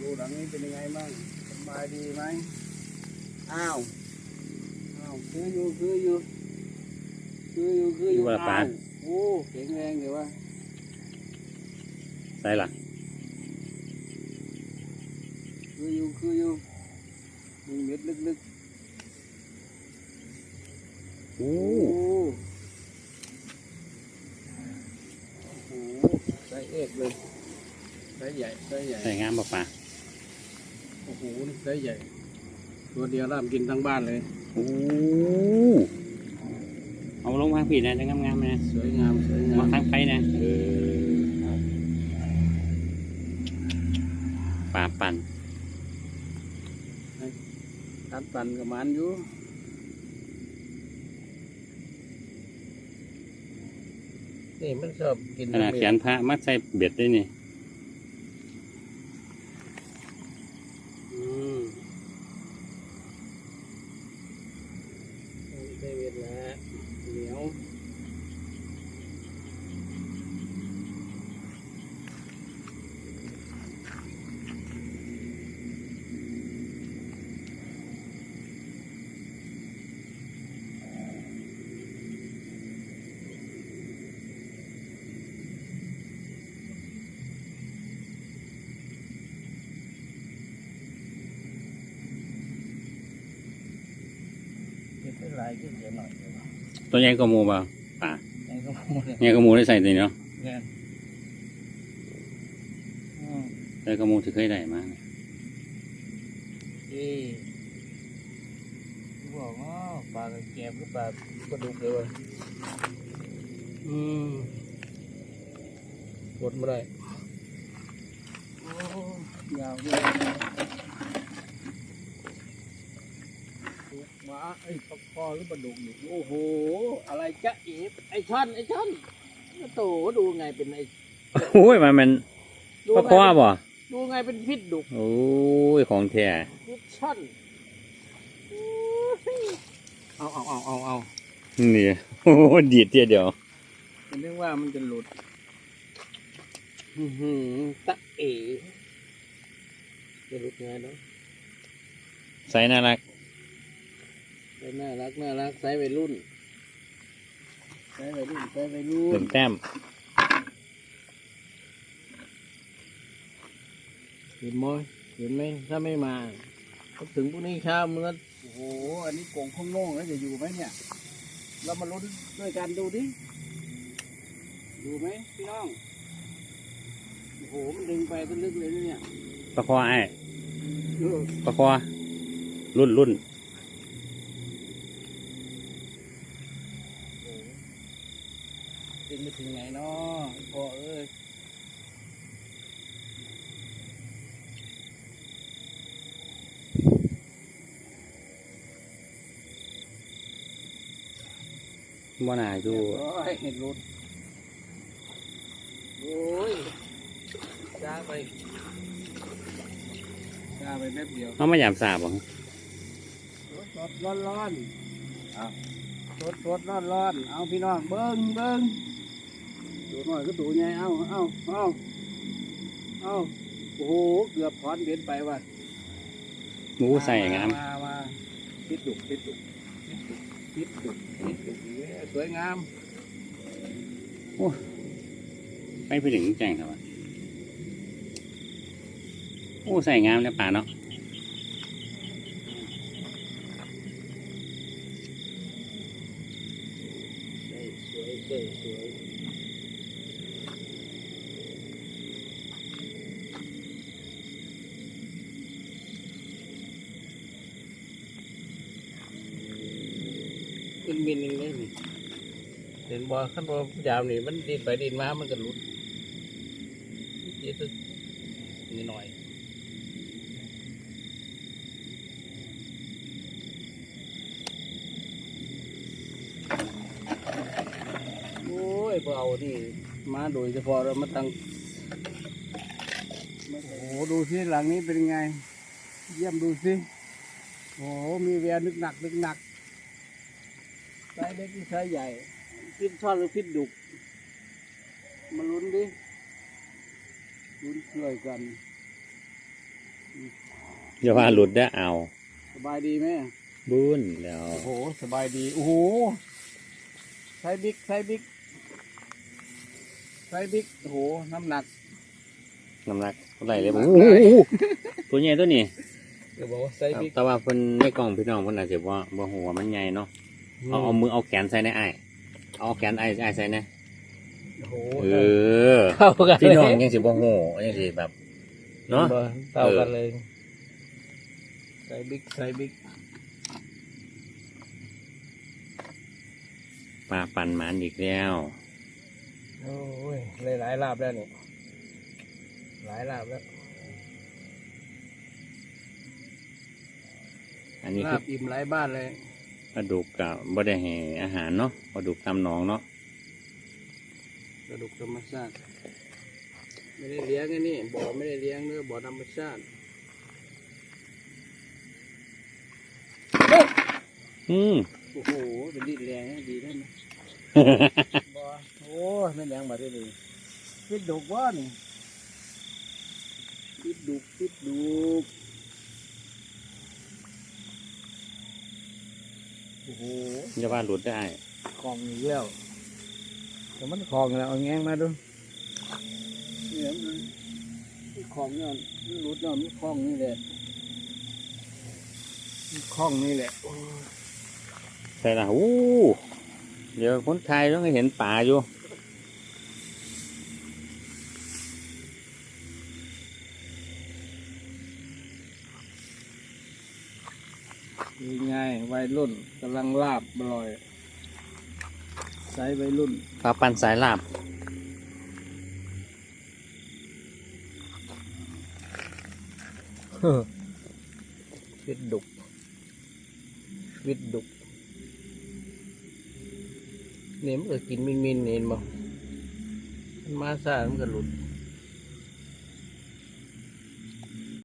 รูหลังนี้เป็นยังไงบ้างสบายดีไหมอ้าวอ้าวคืออยู่คืออยู่คืออยู่คืออยู่อยู่ละปานอ้าวโอ้แข็งแรงเดี๋ยวว่าใส่ละคืออยู่คืออยู่มีเม็ดลึกโอ้ๆโอ้โหไซส์เอกเลย ไซส์ใหญ่ไซส์ใหญ่ ใส่งามบ่ป่าโอ้โหนี่ไซส์ใหญ่ ตัวเดียวร่ามกินทั้งบ้านเลย โอ้เอาลงมาผิดนะจะงามๆนะสวยงามสวยงามมาทางไปนะเออป่าปั่นตัดปั่นกับมันอยู่นี่มันชอบกินขนาดแขนพระมัดใส่เบ็ดด้วยนี่ ตัวใหญ่ก็มูบ่ป่ายังก็พูดเลยใหญ่ก็มูได้ใส่ตัวนี้เนาะแน่นอืมใส่ก็มูที่เคยได้มาเอ้บอกว่าปลากระแกบหรือปลากระดุกเลยวะอืมกดไม่ได้โอ้ยาวด้วยาไอ้ปลาคอหรือปลาดุกนี่โอ้โห อะไรจ๊ะเอฟไอช่อนไอช่อนโตดูไงเป็นไอโอ้ยมันมันดูปลาไงคว้าบ่ดูไงเป็นพิษดุกโอ้ยของแท้พิษช่อนเอาเอาเอาเอาเอานี่โอ้ดีดเดียวเดียวมันเรียกว่ามันจะหลุดอื้อหือตะเอจะหลุดไงเนาะใส่น่ารัก น่ารักน่ารักใส่วัยรุ่นใส่วัยรุ่นใส่วัยรุ่เตินมแต้มเห็นไหมเห็นไหมถ้าไม่มาก็ถึงพรุ่งนี้เช้ามันก็โอ้โห อันนี้โกงข้างโล่งแล้วจะอยู่ไหมเนี่ย เรามาลุ้นด้วยกันดูดิ ดูไหมพี่น้อง โอ้โห มันดึงไปก็ลึกเลยนะเนี่ยปลาคว้าไอ้เออปลาคว้ารุ่นรุ่น ดึงไป ถึงไหนเนาะพ่อเอ้ยบ่น่าอยู่โอ้ยเห็นรุดโอ้ยจ้าไปจ้าไปแป๊บเดียวเอามาหยามสาบบ่สดร้อนร้อนเอาสดสดร้อนร้อนเอาพี่น้องเบิ้งเบิ้ง ตัวน้อยก็ตัวใหญ่เอ้าเอ้าเอ้าเอ้าโอ้โหเกือบถอนเบ็ดไปว่ะหมูใส่งามมามาพิดดุกพิดดุกพิดดุกพิดดุกเอ้ยสวยงามไปไปถึงแจ้งครับว่าโอ้ใส่งามแล้วป่าเนาะสวยสวยสวย ขึ้นบินเองเลยนี่เห็นบอขั้นบอยามนี่มันดินไปดินมามันก็หลุดเดี๋ยวนิดหน่อยโอ้ยเอานี่มาโดยเฉพาะเรามาตั้งโอ้โหดูสิหลังนี้เป็นไง เยี่ยมดูสิโอ้โหมีแววนึกหนักนึกหนัก ไซส์เล็กที่ไซส์ใหญ่พิษช่อนหรือพิษดุก มาลุ้นดิลุ้นช่วยกัน อย่าว่าหลุดได้อเอา สบายดีไหมบุญแล้วโอ้โห สบายดี โอ้โหไซส์บิ๊กไซส์บิ๊กไซส์บิ๊กโอ้โห น้ำหนัก น้ำหนักเท่าไหร่เลยน้ำหนัโอ้กโหได้ตัวใหญ่ตัวนี้ เดี๋ยวบอกว่าไซส์บิ๊กแต่ว่าเพิ่นในกล่องพี่น้องเพิ่นอาจจะว่าบ่หัวามันใหญ่เนาะ เอาเอามือเอาแขนใส่ในไอ้ายเอาแขนไอ้ไอ้ายใส่ในโอ้โหเออเข้ากันพี่น้องยังสิบ่ฮู้ยังสิแบบ เนาะเท่ากันเลยไซส์บิ๊กไซส์บิ๊กปลาปันหมันอีกแล้วโอ้ยเลยหลายลาบแล้วนี่หลายลาบแล้ว อันนี้ลาคือบอิ่มหลายบ้านเลย ปลาดุกกับบ่ได้ให้อาหารเนาะปลาดุกตามหนองเนาะกระดูกธรรมชาติไม่ได้เลี้ยงไอ้นี่บ่อไม่ได้เลี้ยงเนื้อบ่อธรรมชาติอืมโอ้โหเป็นดินแรงนะดีได้ไหม บ่โอ้ยไม่นยังมาได้เลยพิดดุกว่านี่พิดดุกพิดดุก โอ้โหอย่าว่าหลุดได้คลองอีกแล้วแต่มันคลองแล้วเอาแงงมาดูเนี่ยมันมันคลองเนี่ยมันรุดเนี่ยมันคลองนี่แหละมันคลองนี่แหละโอ้ยใช่ละอู้เดี๋ยวคนไทยต้องเห็นป่าอยู่ ยังไงวัยรุ่นกำลังลาบอร่อยใช้วัยรุ่นปลาปันสายลาบ วิดดุก วิดดุกเนี่ยมันก็กินมินมินๆเห็นบ่มันมาซ่ามันก็หลุด